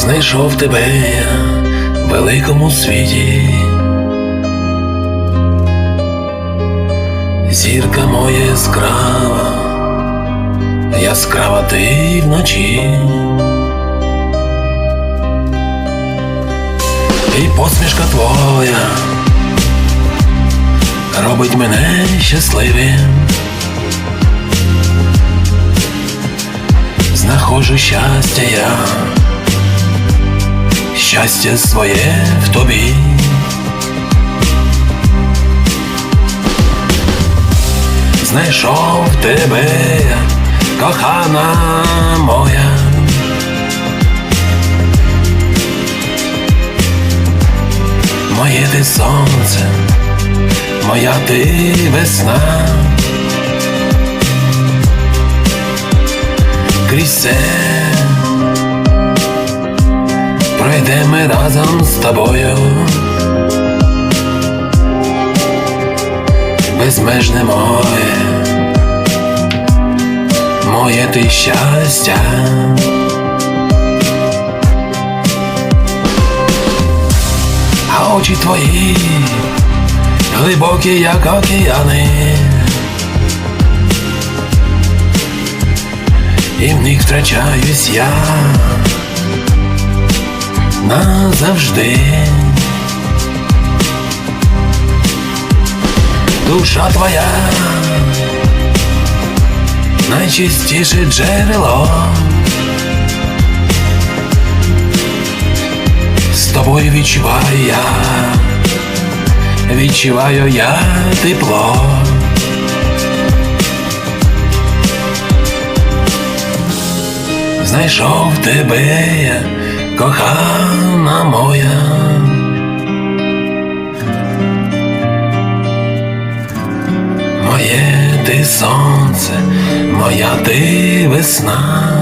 знайшов тебе я в великому світі. Зірка моя яскрава, яскрава ти вночі. І посмішка твоя робить мене щасливим. Знаходжу щастя я, щастя своє в тобі. Знайшов тебе, кохана моя. Моє ти сонце, моя ти весна. Крізь все пройдемо разом з тобою. Безмежне моє, моє ти щастя. А очі твої глибокі, як океани. І в них втрачаюсь я назавжди. Душа твоя найчистіше джерело. З тобою відчуваю я, відчуваю я тепло. Знайшов тебе, я, кохана моя. Моє ти сонце, моя ти весна.